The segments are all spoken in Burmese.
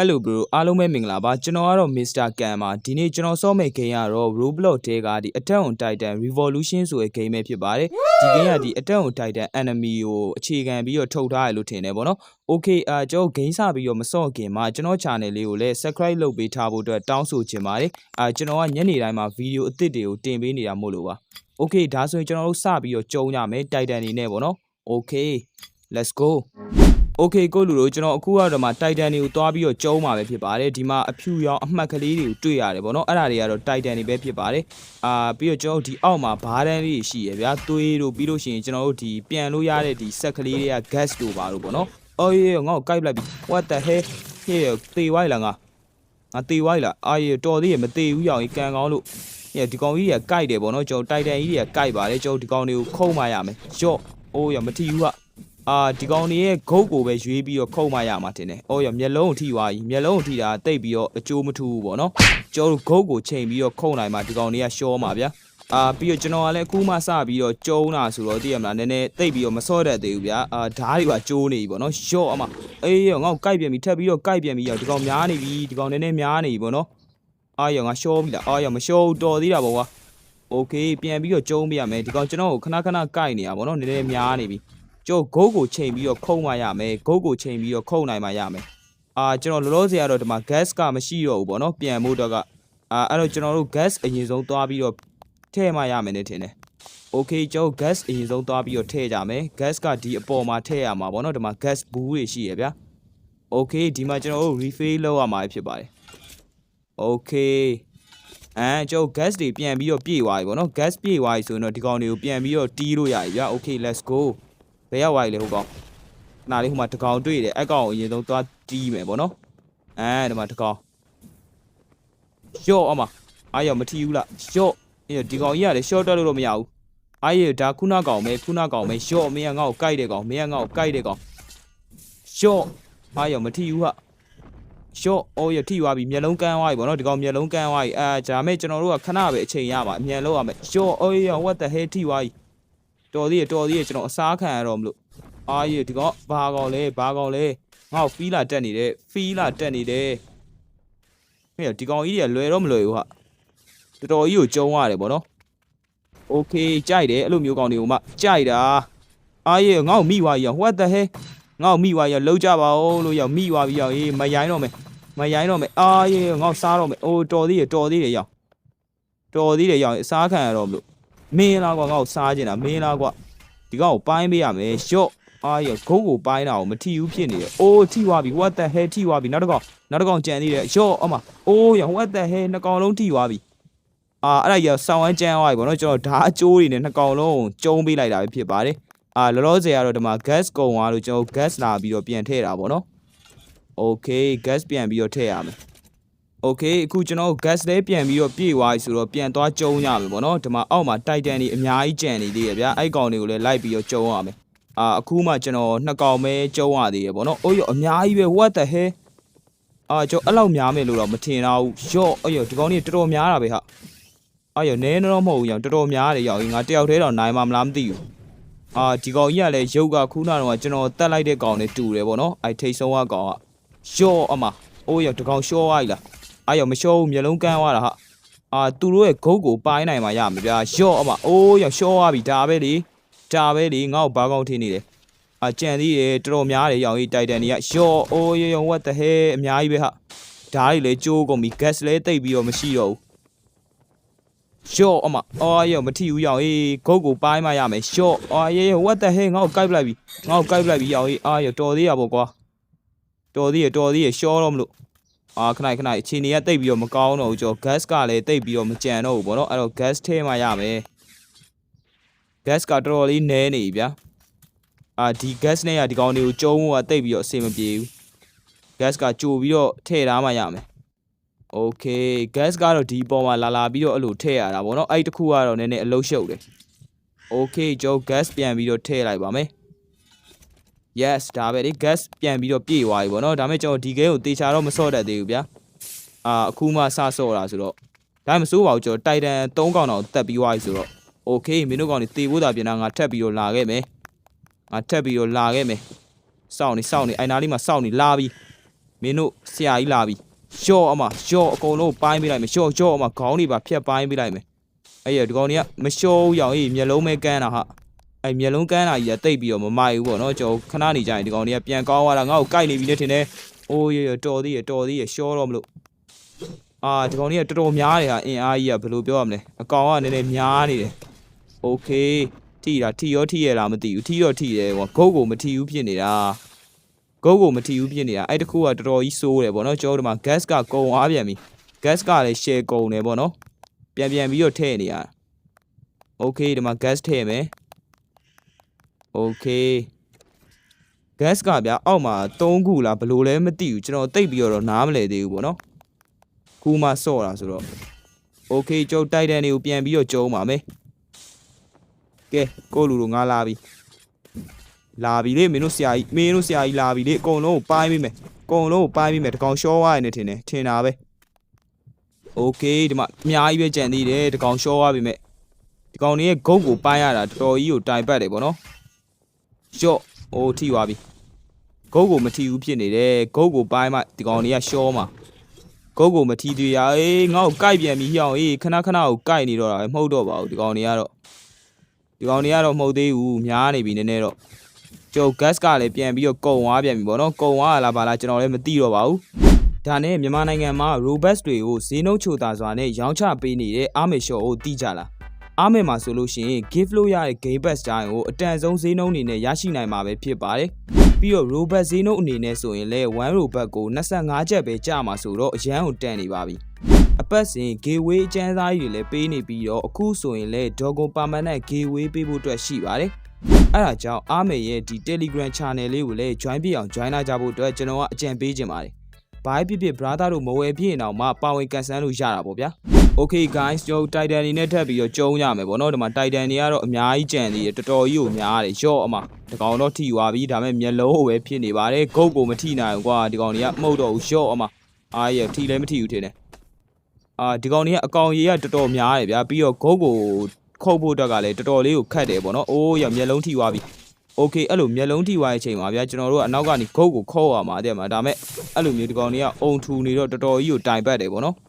Hello bro အားလုံးပဲမင်္ဂလာပါကျွန်တော်ကတော့ Mr. Kan ပါဒီနေ့ကျွန်တော်စောမယ့် game ကတော့ Roblox ထဲကဒီ Attack on Titan Revolution ဆိုတဲ့ game ပဲဖြစ်ပါတယ်ဒီ game ကဒီ Attack on Titan enemy ကိုအခြေခံပြီးတော့ထုတ်ထားရလို့ထင်တယ်ဗောနော် Okay အာကျွန်တော် game စပြီးတော့မစော့ခင်မှာကျွန်တော် channel လေးကိုလည်း subscribe လုပ်ပေးထားဖို့အတွက်တောင်းဆိုချင်ပါတယ်အာကျွန်တော်ကညနေတိုင်းမှာ video အသစ်တွေကိုတင်ပေးနေတာမို့လို့ပါ Okay ဒါဆိုရင်ကျွန်တော်တို့စပြီးတော့ကြုံရမယ် Titan နေနဲ့ဗောနော် Okay let's go Okay ကိုလူတို့ကျွန်တော်အခုကတော့ဒီမှာ Titan တွေကိုတွားပြီးတော့ကျုံးမှာပဲဖြစ်ပါတယ်ဒီမှာအဖြူရောင်အမှတ်ကလေးတွေကိုတွေ့ရတယ်ဗောနော်အဲ့ဒါတွေကတော့ Titan တွေပဲဖြစ်ပါတယ်အာပြီးတော့ကျွန်တော်တို့ဒီအောက်မှာဘားတန်းလေးတွေရှိရဗျာသွေးတို့ပြီးလို့ရှိရင်ကျွန်တော်တို့ဒီပြန်လို့ရတဲ့ဒီဆက်ကလေးတွေက gas တို့ပါလို့ဗောနော်အော်ရေငါ့ကိုကိုက်ပလိုက်ပြီ what the hell ဟေးသေဝိုက်လားငါငါသေဝိုက်လားအာရေတော်သေးရမသေးဘူးရောင်ကြီးကန်ကောင်းလို့ဟေးဒီကောင်ကြီးတွေကကိုက်တယ်ဗောနော်ကျွန်တော် Titan ကြီးတွေကကိုက်ပါတယ်ကျွန်တော်ဒီကောင်တွေကိုခုံးမရမယ်ရော့အိုးရမထီဘူးက အာဒီကောင်တွေရဲ့ဂုတ်ကိုပဲရွေးပြီးတော့ခုတ်မှရမှာတင်တယ်။အော်ရမျက်လုံးကိုထိသွားပြီမျက်လုံးကိုထိတာတိတ်ပြီးတော့အကျိုးမထူဘူးပေါ့နော်။ကျွန်တော်တို့ဂုတ်ကိုချိန်ပြီးတော့ခုတ်နိုင်မှဒီကောင်တွေကရှောမှာဗျာ။အာပြီးတော့ကျွန်တော်ကလည်းအခုမှစပြီးတော့ကျုံးတာဆိုတော့သိရမလားနည်းနည်းတိတ်ပြီးတော့မစော့တတ်သေးဘူးဗျာ။အာဓားတွေကကျိုးနေပြီပေါ့နော်။ရှော့အမအေးရောငါ့ကိုကိုက်ပြန်ပြီထပ်ပြီးတော့ကိုက်ပြန်ပြီရောဒီကောင်များနေပြီဒီကောင်နည်းနည်းများနေပြီပေါ့နော်။အာရောငါရှော့ပြီလားအာရောမရှော့ဘူးတော်သေးတာပေါ့ကွာ။ Okay ပြန်ပြီးတော့ကျုံးပြရမယ်ဒီကောင်ကျွန်တော်ကိုခဏခဏကိုက်နေတာပေါ့နော်နည်းနည်းများနေပြီ။ ကျွန်တော်ဂုတ်ကိုချိန်ပြီးတော့ခုံမှရမယ်ဂုတ်ကိုချိန်ပြီးတော့ခုံနိုင်မှရမယ်အာကျွန်တော်လောလောဆယ်ကတော့ဒီမှာ gas ကမရှိတော့ဘူးပေါ့နော်ပြန်ဖို့တော့ကအာအဲ့တော့ကျွန်တော်တို့ gas အရင်ဆုံးသွားပြီးတော့ထည့်မှရမယ်နဲ့ထင်တယ် Okay ကျွန်တော် gas အရင်ဆုံးသွားပြီးတော့ထည့်ကြမယ် gas ကဒီအပေါ်မှာထည့်ရမှာပေါ့နော်ဒီမှာ gas ဘူးတွေရှိရဗျာ Okay ဒီမှာကျွန်တော်တို့ refill လုပ်ရမှာဖြစ်ပါတယ် Okay အဲကျွန်တော် gas တွေပြန်ပြီးတော့ပြည့်သွားပြီပေါ့နော် gas ပြည့်သွားပြီဆိုရင်တော့ဒီကောင်တွေကိုပြန်ပြီးတော့တီးလို့ရပြီဗျာ Okay let's go ဘယ်ရောက်သွားပြီလဲဟိုကောင်ခဏလေးဟိုမှာတကောင်တွေ့တယ်အဲ့ကောင်ကိုအရင်ဆုံးသွားတီးမယ်ပေါ့နော်အဲဒီမှာတကောင်ရော့အမအားရမထီဘူးလားရော့အေးဒီကောင်ကြီးကလည်း short တက်လို့တော့မရဘူးအားရဒါခုနကောင်ပဲခုနကောင်ပဲရော့မင်းကငါ့ကိုကိုက်တဲ့ကောင်မင်းကငါ့ကိုကိုက်တဲ့ကောင်ရော့အားရမထီဘူးဟာရော့အော်ရထိသွားပြီမျက်လုံးကန်းသွားပြီပေါ့နော်ဒီကောင်မျက်လုံးကန်းသွားပြီအဲဒါမဲ့ကျွန်တော်တို့ကခဏပဲအချိန်ရပါအမြန်လောက်ရမယ်ရော့အော်ရ what the hell ထိသွားပြီ တော်သေးရတော်သေးရကျွန်တော်အစားခံရတော့မလို့အာရေဒီကောင်ဘာကောင်လဲဘာကောင်လဲငါ့ကိုဖီးလာတက်နေတယ်ဖီးလာတက်နေတယ်ဟဲ့ဒီကောင်ကြီးတွေကလွယ်တော့မလွယ်ဘူးဟာတော်တော်ကြီးကိုကျုံရတယ်ဗောနော်โอเคကြိုက်တယ်အဲ့လိုမျိုးကောင်တွေကိုမှကြိုက်တာအာရေငါ့ကိုမိသွားပြီရော what the hell ငါ့ကိုမိသွားပြီရောလှုပ်ကြပါဦးလို့ရောမိသွားပြီရောအေးမရိုင်းတော့မယ်မရိုင်းတော့မယ်အာရေငါ့ကိုစားတော့မယ်အိုးတော်သေးရတော်သေးရရောတော်သေးတယ်ရောအစားခံရတော့မလို့ မင်းလားကွာငါ့ကိုစားကျင်တာမင်းလားကွာဒီကောင်ကိုပိုင်းပေးရမယ်ရှော့အာရဂုတ်ကိုပိုင်းတာကိုမထီဘူးဖြစ်နေတယ်အိုးထိသွားပြီ what the hell ထိသွားပြီနောက်တစ်ကောင်နောက်တစ်ကောင်ကြံသေးတယ်ရှော့အမအိုးရ what the hell နှစ်ကောင်လုံးထိသွားပြီအာအဲ့ဒါကြီးဆောင်းဝမ်းကြမ်းသွားပြီဗောနော်ကျွန်တော်ဓာအကျိုးတွေနဲ့နှစ်ကောင်လုံးကျုံးပေးလိုက်တာပဲဖြစ်ပါတယ်အာလောလောဆယ်ကတော့ဒီမှာ gas ကုန်သွားလို့ကျွန်တော် gas လာပြီးတော့ပြန်ထည့်တာဗောနော် okay gas ပြန်ပြီးတော့ထည့်ရမယ် Okay အခုကျွန်တော် gas လေးပြန်ပြီးတော့ပြေသွားပြီဆိုတော့ပြန်သွားကျုံရမယ်ပေါ့နော်ဒီမှာအောက်မှာ Titan တွေအများကြီးကြံနေသေးရဗျာအဲ့ကောင်တွေကိုလည်းလိုက်ပြီးတော့ကျုံရမယ်အာအခုမှကျွန်တော်နှစ်ကောင်ပဲကျုံရသေးရပေါ့နော်အိုးရအများကြီးပဲ what the hell အာကျွန်တော်အဲ့လောက်များမယ်လို့တော့မထင်တော့ဘူးရော့အဲ့ရဒီကောင်တွေတော်တော်များတာပဲဟာအဲ့ရနဲတော့မဟုတ်ဘူးရောတော်တော်များတယ်ရောငါတယောက်တည်းတော့နိုင်မှာမလားမသိဘူးအာဒီကောင်ကြီးကလည်းရုပ်ကခုနကတော့ကျွန်တော်တက်လိုက်တဲ့ကောင်နဲ့တူတယ်ပေါ့နော်အဲ့ထိတ်ဆုံးကကောင်ကရော့အမအိုးရဒီကောင်ရှော့သွားပြီလား အာရောမလျှော့ဘူးမျိုးလုံးကန်းသွားတာဟာအာသူတို့ရဲ့ဂုတ်ကိုပိုင်းနိုင်မှာရမှာဗျာလျှော့အမအိုးရောလျှော့သွားပြီဒါပဲလေဒါပဲလေငါ့ကိုဘာကောင်းထင်းနေတယ်အာကြံသေးတယ်တော်တော်များတယ်ရောင်ကြီးတိုက်တန်တွေကလျှော့အိုးရောရော what the hell အများကြီးပဲဟာဓာတ်တွေလည်းကျိုးကုန်ပြီ gas လည်းတိတ်ပြီးတော့မရှိတော့ဘူးလျှော့အမအော်ရောမထီဘူးရောင်အေးဂုတ်ကိုပိုင်းမှရမယ်လျှော့အာရေ what the hell ငါ့ကိုကိုက်ပလိုက်ပြီငါ့ကိုကိုက်ပလိုက်ပြီရောင်အေးအာရောတော်သေးရပေါ့ကွာတော်သေးရတော်သေးရလျှော့တော့မလို့ အာခဏခဏအခြေအနေကတိတ်ပြီးတော့မကောင်းတော့ဘူးကျော် gas ကလည်းတိတ်ပြီးတော့မကြံတော့ဘူးဗောနော်အဲ့တော့ gas ထဲမှာရမယ် gas ကတော်တော်လေးနည်းနေပြီဗျာအာဒီ gas နဲ့ကဒီကောင်တွေကိုကျုံးဖို့ကတိတ်ပြီးတော့အဆင်မပြေဘူး gas ကကြိုပြီးတော့ထည့်ထားမှရမယ် okay gas ကတော့ဒီပေါ်မှာလာလာပြီးတော့အဲ့လိုထည့်ရတာဗောနော်အဲ့တစ်ခုကတော့နည်းနည်းအလုံးရှုပ်တယ် okay ကျော် gas ပြန်ပြီးတော့ထည့်လိုက်ပါမယ် yes ဒါပဲလေ gas ပြန်ပြီးတော့ပြေသွားပြီဗောနော်ဒါပေမဲ့ကျွန်တော်ဒီ game ကိုတေချာတော့မဆော့တတ်သေးဘူးဗျာအာအခုမှစဆော့တာဆိုတော့ဒါမှမစိုးပါဘူးကျွန်တော်တိုက်တန်3កောင်တော့တက်ပြီးသွားပြီဆိုတော့ okay မင်းတို့ကောင်တွေတေဖို့တာပြန်တာငါထပ်ပြီးတော့လာခဲ့မယ်ငါထပ်ပြီးတော့လာခဲ့မယ်စောင့်နေစောင့်နေအိုင်နာလေးမှာစောင့်နေလာပြီမင်းတို့ဆရာကြီးလာပြီရှော့အမရှော့အကုန်လုံးပိုင်းပေးလိုက်မယ်ရှော့ရှော့အမခေါင်းတွေပါဖြတ်ပိုင်းပေးလိုက်မယ်အဲ့ရဒီကောင်တွေကမရှော့ဘူးရောင်အေးမျက်လုံးပဲကန်းတာဟာ အဲ့မျက်လုံးကန်းတာကြီးကတိတ်ပြီးတော့မမိုက်ဘူးပေါ့နော်ကျွန်တော်ခဏနေကြရင်ဒီကောင်တွေကပြန်ကောင်းသွားတာငါ့ကိုကိုက်နေပြီနဲ့ထင်တယ်အိုးရရတော်သေးရတော်သေးရရှော့တော့မလို့အာဒီကောင်တွေကတော်တော်များတယ်ဟာအင်အားကြီးကဘယ်လိုပြောရမလဲအကောင်ကနည်းနည်းများနေတယ်โอเคထိတာထိရောထိရလားမသိဘူးထိရောထိတယ်ကွာဂုတ်ကိုမထိဘူးဖြစ်နေတာ ကုတ်ကိုမထီဘူးဖြစ်နေတာအဲ့တခုကတော်တော်ကြီးစိုးတယ်ဗောနော်ကျွန်တော်တို့မှာ gas ကကုံအားပြန်ပြီ gas ကလည်း share ကုံတယ်ဗောနော်ပြန်ပြန်ပြီးတော့ထည့်နေရတာ okay ဒီမှာ gas ထည့်မယ် okay gas ကဗျာအောက်မှာ3ခုလားဘယ်လိုလဲမသိဘူးကျွန်တော်တိတ်ပြီးတော့နားမလဲသေးဘူးဗောနော်ခုမှစော့တာဆိုတော့ okay ကျုပ်တိုက်တန်တွေကိုပြန်ပြီးတော့ကျုံးပါမယ်ကဲကိုလူလိုငါလာပြီ လာပြီလေမင်းတို့ဆရာကြီးမင်းတို့ဆရာကြီးလာပြီလေအကုန်လုံးကိုပိုင်းမိမယ်အကုန်လုံးကိုပိုင်းမိမယ်တကောင်ရှော့သွားရနေထင်တယ်ထင်တာပဲโอเคဒီမှာအများကြီးပဲကြံသေးတယ်တကောင်ရှော့သွားပြီမဲ့ဒီကောင်လေးရဲ့ဂုတ်ကိုပိုင်းရတာတော်တော်ကြီးကိုတိုင်ပတ်တယ်ဗောနော် ရှော့ဟိုထိသွားပြီဂုတ်ကိုမထိဘူးဖြစ်နေတယ်ဂုတ်ကိုပိုင်းမှဒီကောင်လေးကရှော့မှာဂုတ်ကိုမထိသေးရအေးငါ့ကိုကိုက်ပြန်ပြီဟျောင်းအေးခဏခဏကိုကိုက်နေတော့တာပဲမဟုတ်တော့ပါဘူးဒီကောင်လေးကတော့ဒီကောင်လေးကတော့မဟုတ်သေးဘူးများနေပြီနည်းနည်းတော့ကျုပ် gas ကလည်းပြန်ပြီးတော့ကုံသွားပြန်ပြီပေါ့နော်ကုံသွားလားပါလားကျွန်တော်လည်းမသိတော့ပါဘူးဒါနဲ့မြန်မာနိုင်ငံမှာ robust တွေကိုဈေးနှုန်းချိုတာစွာနဲ့ရောင်းချပေးနေတဲ့အာမေရှော့ကိုတီးကြလား အာမေမှာဆိုလို့ရှိရင် gift လို့ရတဲ့ game pass တိုင်းကိုအတန်ဆုံးဈေးနှုန်းအနေနဲ့ရရှိနိုင်မှာပဲဖြစ်ပါတယ်ပြီးတော့ robust ဈေးနှုန်းအနေနဲ့ဆိုရင်လည်း1 robust ကို25ကျပ်ပဲကျမှာဆိုတော့အရန်ကိုတန်နေပါပြီအပတ်စဉ် gateway အကျန်းစားကြီးတွေလည်းပေးနေပြီးတော့အခုဆိုရင်လည်း Dogon permanent gateway ပေးဖို့အတွက်ရှိပါတယ်အဲ့ဒါကြောင့်အားမေရဲ့ဒီ Telegram Channel လေးကိုလည်း join ပြအောင် join လာကြဖို့အတွက်ကျွန်တော်ကအကြံပေးခြင်းပါတယ်။ဘာဖြစ်ဖြစ် brother တို့မဝယ်ပြည့်အောင်မှပါဝင်ကန်ဆန်းလို့ရတာပေါ့ဗျာ။ Okay guys ကျွန်တော် Titan နေနဲ့ထပ်ပြီးတော့ကျုံးရမယ်ပေါ့နော်ဒီမှာ Titan တွေကတော့အများကြီးကြံသေးတယ်တော်တော်ကြီးကိုများတယ်ရော့အမဒီကောင်တော့ထိသွားပြီဒါပေမဲ့မျက်လုံးကိုပဲဖြစ်နေပါတယ်ဂုတ်ကိုမထိနိုင်ဘူးကွာဒီကောင်တွေကမှုတ်တော့ဘူးရော့အမအားရထိလည်းမထိဘူးထင်တယ်အာဒီကောင်တွေကအကောင်ကြီးကတော်တော်များတယ်ဗျာပြီးတော့ဂုတ်ကိုခုတ်ဖို့အတွက်ကလည်းတော်တော်လေးကိုခတ်တယ်ပေါ့နော်။အိုးရမျက်လုံးထိသွားပြီ။ Okay အဲ့လိုမျက်လုံးထိသွားတဲ့အချိန်မှာဗျာကျွန်တော်တို့ကအနောက်ကနေဂုတ်ကိုခုတ်ရမှာတဲ့မှာဒါမဲ့အဲ့လိုမျိုးဒီကောင်တွေကအုံထူနေတော့တော်တော်ကြီးကိုတိုင်ပတ်တယ်ပေါ့နော်။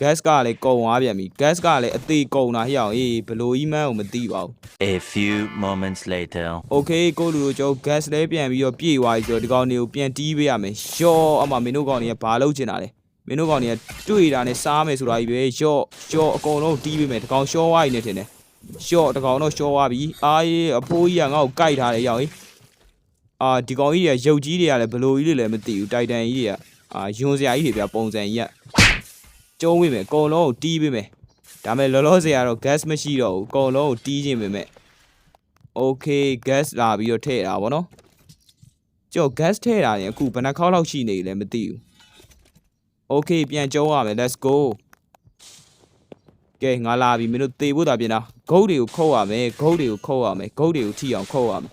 gas ကလည်းကုံသွားပြန်ပြီ။ gas ကလည်းအသေးကုံတာဟျောင်းအေးဘလို့ကြီးမှန်းကိုမသိပါဘူး A few moments later. ။ Okay ကိုလူတို့ကျွန်တော် gas လဲပြန်ပြီးတော့ပြေသွားပြီဆိုတော့ဒီကောင်တွေကိုပြန်တီးပေးရမယ်။ရှော့အမမင်းတို့ကောင်တွေကဘာလုပ်ချင်တာလဲ။မင်းတို့ကောင်တွေကတွေ့တာနဲ့စားမယ်ဆိုတာကြီးပဲ။ရှော့ရှော့အကုန်လုံးတီးပေးမယ်။ဒီကောင်ရှော့သွားပြီနဲ့ထင်တယ်။ရှော့တကောင်တော့ရှော့သွားပြီအာရေးအဖိုးကြီးကငါ့ကိုကြိုက်ထားတယ်ရောက်ဟိအာဒီကောင်ကြီးတွေကရုပ်ကြီးတွေကလည်းဘလိုကြီးတွေလည်းမသိဘူးတိုက်တန်ကြီးတွေကအာယွန်စရာကြီးတွေပြပုံစံကြီးက ကျုံးပေးမယ်အကုန်လုံးကိုတီးပေးမယ်ဒါမဲ့လောလောဆယ်ကတော့ gas မရှိတော့ဘူးအကုန်လုံးကိုတီးခြင်းပဲမဲ့ okay gas လာပြီးတော့ထည့်တာဗောနော်ကျော် gas ထည့်တာရင်အခုဘယ်နှခေါက်လောက်ရှိနေလဲမသိဘူး okay ပြန်ကျုံးရမယ် let's go ကဲငါလာပြီမင်းတို့သေဖို့တာပြင်တာဂုတ်တွေကိုခုတ်ရမယ်ဂုတ်တွေကိုခုတ်ရမယ်ဂုတ်တွေကိုထိအောင်ခုတ်ရမယ်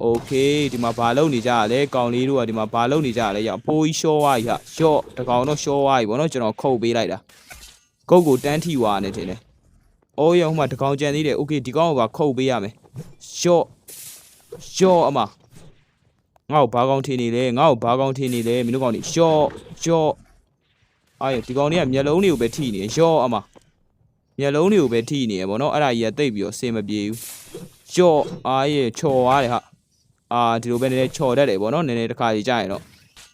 โอเคဒီမှာဘာလုပ်နေကြရလဲကောင်လေးတို့ကဒီမှာဘာလုပ်နေကြရလဲရောက်ပိုးကြီးရှော့သွားပြီဟာရှော့တကောင်တော့ရှော့သွားပြီဗောနော်ကျွန်တော်ခုတ်ပေးလိုက်တာဂုတ်ကိုတန်းထိသွားနေတယ်လေအိုးရဟိုမှာတကောင်ကြံသေးတယ်โอเคဒီကောင်ကပါခုတ်ပေးရမယ်ရှော့ရှော့အမငါ့ကိုဘာကောင်ထင်နေလဲငါ့ကိုဘာကောင်ထင်နေလဲမင်းတို့ကောင်นี่ရှော့ရှော့အာဒီကောင်นี่ကမျက်လုံးတွေကိုပဲထိနေရှော့အမ မျက်လုံးတွေကိုပဲထိနေရပေါ့နော်အဲ့ဒါကြီးကတိတ်ပြီးတော့အဆင်မပြေဘူးကြော့အားရချော်သွားတယ်ဟာ အာဒီလိုပဲနည်းနည်းချော်တတ်တယ်ပေါ့နော်နည်းနည်းတစ်ခါကြီးကြာရင်တော့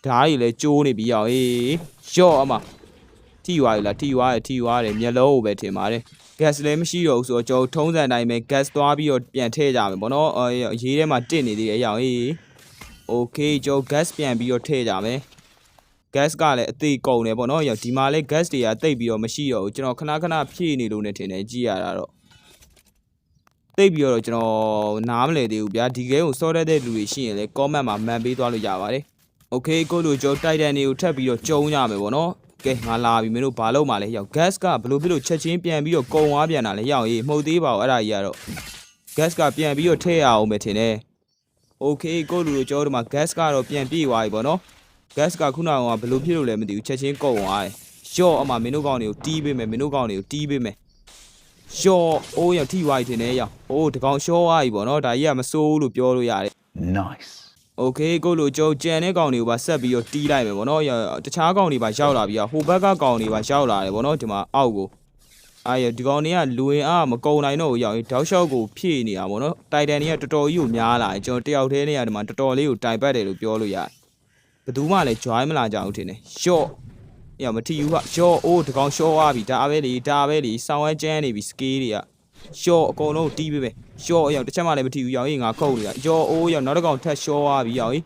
ဓာတ်ကြီးလည်းကျိုးနေပြီးအောင်အေးကြော့အမထိသွားပြီလားထိသွားတယ်ထိသွားတယ်မျက်လုံးကိုပဲထင်ပါတယ် gas လည်းမရှိတော့ဘူးဆိုတော့ကျွန်တော်ထုံးစံတိုင်းပဲ gas သွားပြီးတော့ပြန်ထည့်ကြမယ်ပေါ့နော်အဲရေးထဲမှာတစ်နေသေးတယ်အရောင်အေး okay ကျွန်တော် gas ပြန်ပြီးတော့ထည့်ကြမယ် gas ကလည်းအသေးကုန်တယ်ပေါ့နော်ရောက်ဒီမှာလည်း gas တွေကတိတ်ပြီးတော့မရှိတော့ဘူးကျွန်တော်ခဏခဏဖြည့်နေလို့နေထင်တယ်ကြည့်ရတာတော့ တိတ်ပြီးတော့ကျွန်တော်နားမလည်သေးဘူးဗျာဒီ game ကိုစောတတ်တဲ့လူတွေရှိရင်လည်း comment မှာမှန်ပေးသွားလို့ရပါတယ် okay ကိုလိုကျွန်တော် titan တွေကိုထပ်ပြီးတော့ကျုံရမယ်ပေါ့နော်ကဲငါလာပြီမင်းတို့ဘာလုပ်မှလဲရောက် gas ကဘလို့ဖြစ်လို့ချက်ချင်းပြန်ပြီးတော့ကုံသွားပြန်တာလဲရောက်ရေးမှုတ်သေးပါဘူးအဲ့ဒါကြီးကတော့ gas ကပြန်ပြီးတော့ထည့်ရအောင်ပဲထင်တယ် okay ကိုလူတို့ကျွန်တော်တို့မှာ gas ကတော့ပြန်ပြေးသွားပြီပေါ့နော် gas ကခုနကဘယ်လိုဖြစ်လို့လဲမသိဘူးချက်ချင်းကုန်သွားတယ်ရှော့အမမင်းတို့ကောင်တွေကိုတီးပေးမယ်မင်းတို့ကောင်တွေကိုတီးပေးမယ် ရှော့အိုးရထိသွားပြီထင်တယ်ရောအိုးတကောင်ရှော့သွားပြီပေါ့နော်ဒါကြီးကမစိုးဘူးလို့ပြောလို့ရတယ် Nice. โอเคကိုလိုကျုံကြံတဲ့ကောင်တွေကိုပါဆက်ပြီးတော့တီးလိုက်မယ်ဗောနော်ရောတခြားကောင်တွေပါရောက်လာပြီးတော့ဟိုဘက်ကကောင်တွေပါရောက်လာတယ်ဗောနော်ဒီမှာအောက်ကိုအာရဒီကောင်တွေကလူဝင်အားမကုံနိုင်တော့ဘူးရောက်ရင်တောက်လျှောက်ကိုဖြည့်နေတာဗောနော်တိုင်တန်တွေကတော်တော်ကြီးကိုများလာတယ်ကျွန်တော်တယောက်တည်းနေရာဒီမှာတော်တော်လေးကိုတိုင်ပတ်တယ်လို့ပြောလို့ရတယ်ဘယ်သူမှလည်း join မလာကြဘူးထင်တယ်ရှော့ ရမထီယူကရှော့အိုးဒီကောင်ရှော့သွားပြီဒါပဲလေဒါပဲလေစောင်းဝဲကျန်းနေပြီ scale တွေကရှော့အကုန်လုံးတီးပေးပဲရှော့အရောက်တစ်ချက်မှလည်းမထီဘူးရောက်ရင်ငါခုတ်နေတာကြောအိုးရောက်နောက်တစ်ကောင်ထက်ရှော့သွားပြီရောက်ရင်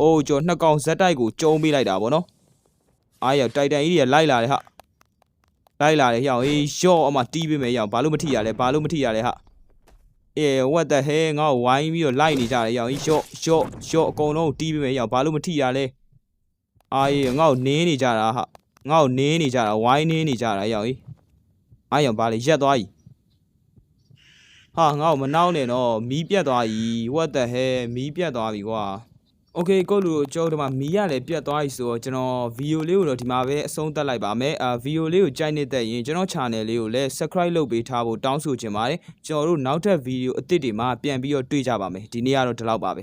အိုးကျော်နှစ်ကောင်ဇက်တိုက်ကိုကျုံးပေးလိုက်တာဗောနော်အားရောက်တိုက်တန်ကြီးတွေလိုက်လာတယ်ဟာလိုက်လာတယ်ရောက်ဟေးရှော့အမတီးပေးမယ်ရောက်ဘာလို့မထီရလဲဘာလို့မထီရလဲဟာအေ what the hell ငါ့ကိုဝိုင်းပြီးတော့လိုက်နေကြတယ်ရောက်ဟေးရှော့ရှော့ရှော့အကုန်လုံးတီးပေးမယ်ရောက်ဘာလို့မထီရလဲ အာရေငါ့ကိုနင်းနေကြတာဟာငါ့ကိုနင်းနေကြတာဝိုင်းနင်းနေကြတာရောက်ဟေးအားရောက်ဘာလဲရက်သွားပြီဟာငါ့ကိုမနှောင်းနဲ့တော့မီးပြတ်သွားပြီ what the hell မီးပြတ်သွားပြီကွာ okay ကိုလူကျောင်းဒီမှာမီးရလည်းပြတ်သွားပြီဆိုတော့ကျွန်တော်ဗီဒီယိုလေးကိုတော့ဒီမှာပဲအဆုံးသတ်လိုက်ပါမယ်အာဗီဒီယိုလေးကိုကြိုက်နေတဲ့ရင်ကျွန်တော် channel လေးကိုလည်း subscribe လုပ်ပေးထားဖို့တောင်းဆိုချင်ပါတယ်ကျွန်တော်တို့နောက်ထပ်ဗီဒီယိုအသစ်တွေမှာပြန်ပြီးတော့တွေ့ကြပါမယ်ဒီနေ့ကတော့ဒီလောက်ပါပဲ